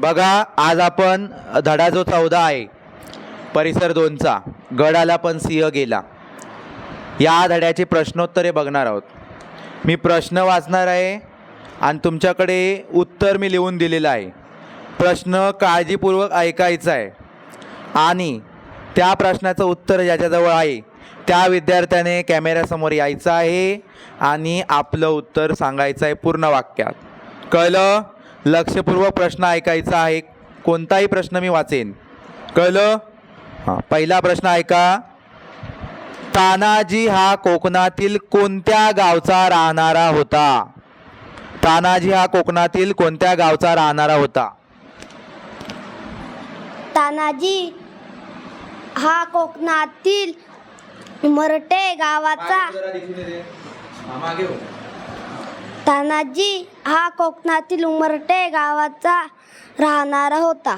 बघा आज आपण धडा जो चौदा आहे. परिसर दोनचा. गडाला पण सिंह गेला. या धड्याचे प्रश्नोत्तरे बघणार आहोत. मी प्रश्न वाचणार आहे आणि तुमच्याकडे उत्तर मी लिहून दिलेलं आहे. प्रश्न काळजीपूर्वक ऐकायचा आहे. आणि त्या प्रश्नाचं उत्तर ज्याच्याजवळ आहे त्या विद्यार्थ्याने कॅमेऱ्यासमोर यायचं आहे आणि आपलं उत्तर सांगायचं आहे पूर्ण वाक्यात. कळलं? लक्षपूर्वक प्रश्न ऐकायचा आहे. कोणताही प्रश्न मी वाचेन. कळलं? हां पहिला प्रश्न ऐका. तानाजी हा कोकणातील कोणत्या गावचा राहणारा होता? तानाजी हा कोकणातील कोणत्या गावचा राहणारा होता? तानाजी हा कोकणातील मरटे गावाचा तानाजी हा कोकणातील उमरटे गावाचा राहणारा होता.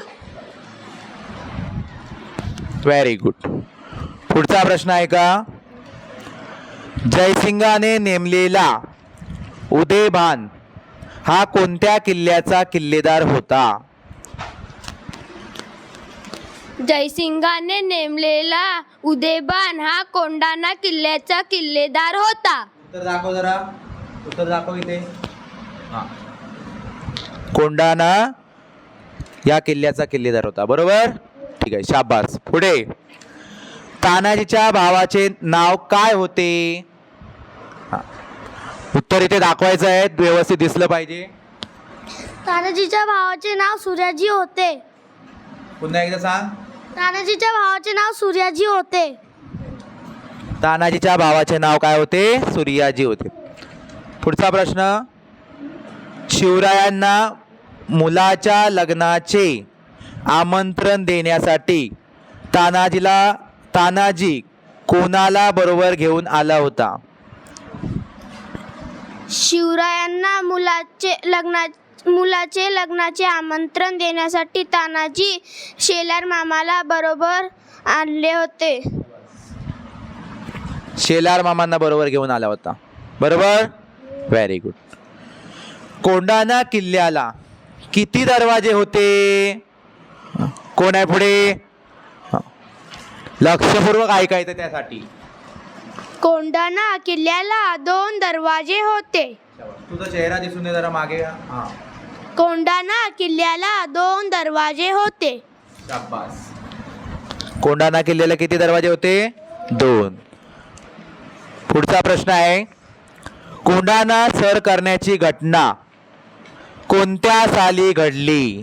व्हेरी गुड पुढचा प्रश्न आहे का? जयसिंगाने नेमलेला उदयभान हा कोणत्या किल्ल्याचा किल्लेदार होता? जयसिंगाने नेमलेला उदयबान हा कोंडाणा किल्ल्याचा किल्लेदार होता. उत्तर दाखव जरा. उत्तर दाखव इथे. कोंडाणा या किल्ल्याचा किल्लेदार होता. बरोबर? ठीक आहे शाबास. पुढे. तानाजीच्या भावाचे नाव काय होते? हा. उत्तर इथे दाखवायचं आहे व्यवस्थित दिसलं पाहिजे. तानाजीच्या भावाचे नाव सूर्याजी होते. पुन्हा एकदा सांग. तानाजीच्या भावाचे नाव सूर्याजी होते. तानाजीच्या भावाचे नाव काय होते? सूर्याजी होते. पुढचा प्रश्न शिवरायांना मुलाच्या लग्नाचे आमंत्रण देण्यासाठी तानाजीला तानाजी कोणाला बरोबर घेऊन आला होता? शिवरायांना मुलाचे लग्ना मुलाचे लग्नाचे आमंत्रण देण्यासाठी तानाजी शेलार मामाला बरोबर आणले होते. शेलार मामांना बरोबर घेऊन आला होता. बरोबर? व्हेरी गुड कोंडाणा किल्ल्याला किती दरवाजे होते. कोण आहे पुढे. लक्षपूर्वक ऐकायचं त्यासाठी. कोंडाणा किल्ल्याला दोन दरवाजे होते. तुझा चेहरा दिसून दे जरा मागे. हा. कोंडाणा किल्ल्याला दोन दरवाजे होते. शाबास. कोंडाणा किल्ल्याला किती दरवाजे होते? दोन. पुढचा प्रश्न आहे कोंडाणा सर करण्याची घटना. कोणत्या साली घडली?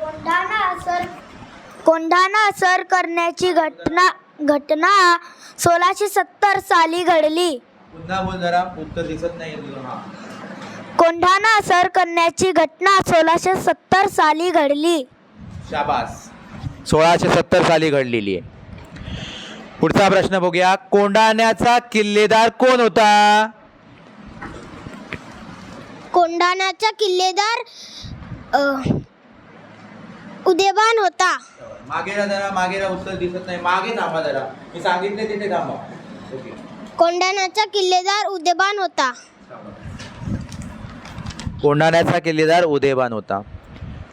कोंढाणा सर कोंढाणा सर करण्याची घटना घटना सोळाशे सत्तर साली घडली. पुन्हा बोल जरा उत्तर दिसत नाही कोंढाणा सर करण्याची घटना सोळाशे सत्तर साली घडली. शाबास. सोळाशे सत्तर साली घडलेली आहे. पुढचा प्रश्न बघूया. कोंडाण्याचा किल्लेदार कोण होता? कोंढाण्याचा किल्लेदार उदयबान होता. मागे जरा मागे उत्तर दिसत नाही. मागे थांबा जरा. मी सांगितले तिथे थांबा. ओके कोंढाण्याचा किल्लेदार उदयबान होता. कोंढाण्याचा किल्लेदार उदयबान होता.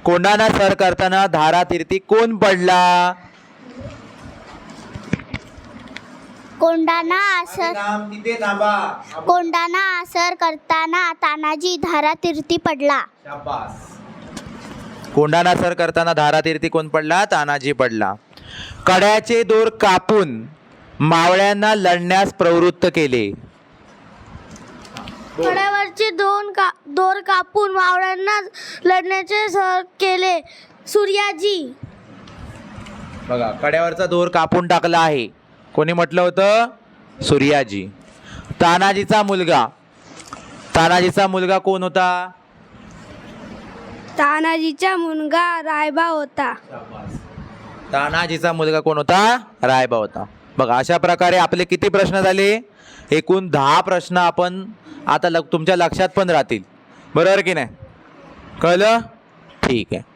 कोंढाणा सर करताना धारा तीर्थी कोण पडला? कोंढाणा सर तिथे थांबा कोंढाणा सर करताना तानाजी धारातीर्थी पडला. शाबास. कोंढाणा सर करताना धारा तीर्थी कोण पडला? तानाजी पडला. कड्याचे दोर कापून मावळ्यांना लढण्यास प्रवृत्त केले. कड्यावरचे दोन का दोर कापून मावळ्यांना लढण्याचे सर केले. सूर्याजी. बघा कड्यावरचा दोर कापून टाकला आहे. कोणी म्हटलं होतं? सूर्याजी. तानाजीचा मुलगा. तानाजीचा मुलगा कोण होता? तानाजीचा मुलगा रायबा होता. तानाजीचा मुलगा कोण होता? रायबा होता. बघा अशा प्रकारे आपले किती प्रश्न झाले? एकूण दहा प्रश्न आपण आता लग तुमच्या लक्षात पण राहतील. बरोबर की नाही? कळलं? ठीक आहे.